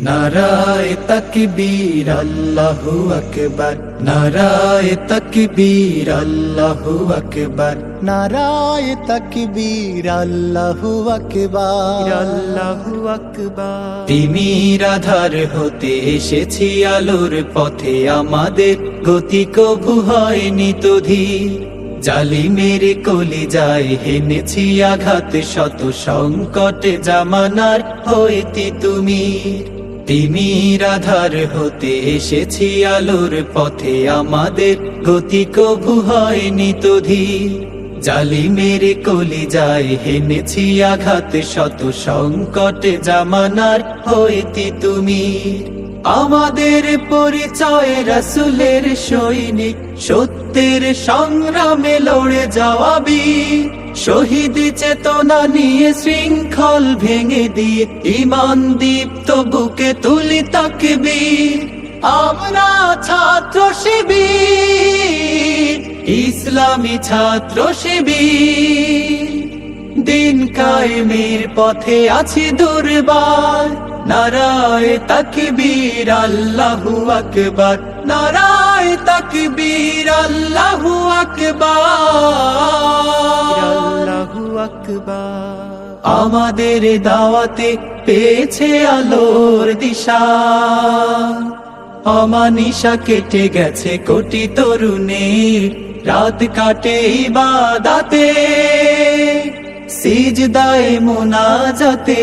নারায় তকবীর আল্লাহু আকবার। নারায় তকবীর আল্লাহু আকবার। নারায় তকবীর আল্লাহু আকবার। আল্লাহু আকবার। তিমির আধার হতে এসেছি আলোর পথে আমাদের গতি কভু হয়নি তো ধীর। জালি মেরে কলি যায় হেনেছি আঘাত শত সংকটে জামানার হইতি তুমি। তিমির আধার হতে এসেছি আলোর পথে। আমাদের গতি কভু হয়নি তো ধীর। জালি মেরে কলি যায় হেনেছি আঘাত, শত সংকটে জামানার হইতি তুমি। আমাদের পরিচয় রসুলের সৈনিক সত্যের সংগ্রামে লড়ে যাওয়াবি শহীদ চেতনা নিয়ে শৃঙ্খল ভেঙে দিয়ে ইমান দীপ্ত বুকে তুলি তাকবীর। আমরা ছাত্র শিবির, ইসলামী ছাত্র শিবির। দিন কায়েমের পথে আছি দুর্বার। নারায় তাকবীর আল্লাহু আকবার। নারায় তাকবীর আল্লাহু আকবার। আল্লাহু আকবার। আমাদের দাওয়াতে পেয়েছে আলোর দিশা। অমানিশা কেটে গেছে কোটি তরুণের রাত কাটে ইবাদাতে সিজদায় মোনাজাতে।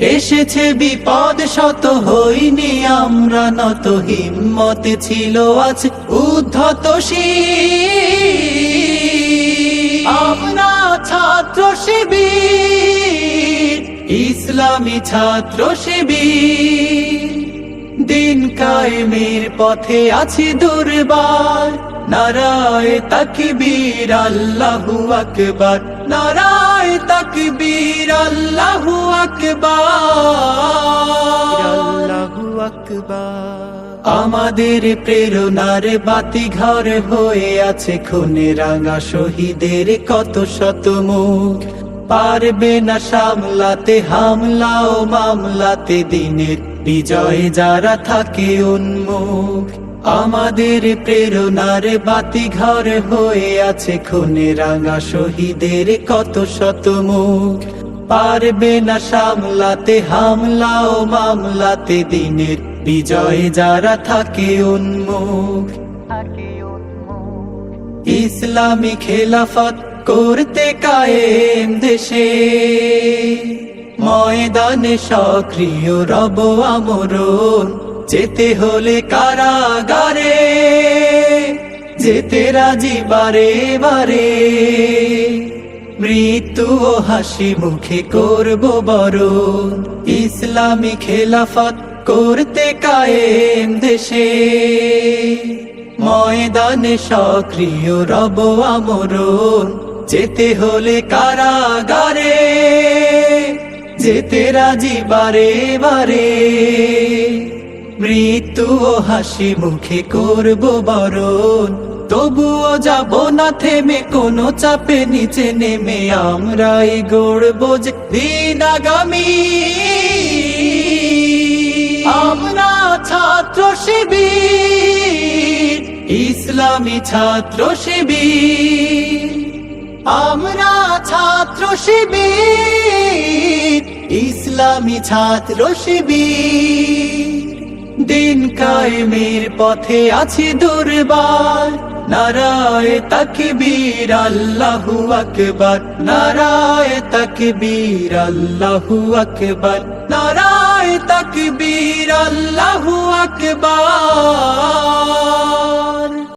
এসেছে বিপদ শত হইনি, আমরা নত হিম্মত ছিল আজ উদ্ধত। আমরা ছাত্র শিবির, ইসলামী ছাত্র শিবির দিন কায়েমের পথে আছি দুর্বার, নারায় তাকবীর, আল্লাহু আকবার, নারায় তাকবীর আল্লাহু আকবার। আল্লাহু আকবার। আমাদের প্রেরণার বাতি ঘর হয়ে আছে খুনে রাঙা শহীদের কত শত মুখ। পারবে না সামলাতে হামলা ও মামলাতে দিনের বিজয় যারা থাকে উন্মুখ আমাদের প্রেরণার বাতি ঘর হয়ে আছে খুনে রাঙা শহীদের কত শত মুখ। পারবে না সামলাতে হামলা ও মামলাতে দিনের বিজয় যারা থাকে উন্মুখ। ইসলামী খেলাফত করতে কায়েম দেশে। ময়দানে সক্রিয় রব আমরণ। যেতে হলে কারাগারে, যেতে রাজি বারে বারে। মৃত্যু হাসি মুখে করব বরণ। ইসলামী খেলাফত করতে কায়েম দেশে। ময়দানে সক্রিয় রব আমরণ। যেতে হলে কারাগারে যেতে রাজি বারে বারে। মৃত্যু হাসি মুখে করব বরণ। তবুও যাব না থেমে, কোনো চাপে নিচে নেমে আমরাই গড়ব যে দিন আগামী। আমরা ছাত্র শিবির, ইসলামী ছাত্র শিবির। আমরা ছাত্র শিবির ইসলামী ছাত্র শিবির দিন কায়েমের পথে আছি দুর্বার। নারায় তাকবীর, আল্লাহু আকবার। নারায় তাকবীর, আল্লাহু আকবার। নারায় তাকবীর, আল্লাহু আকবার।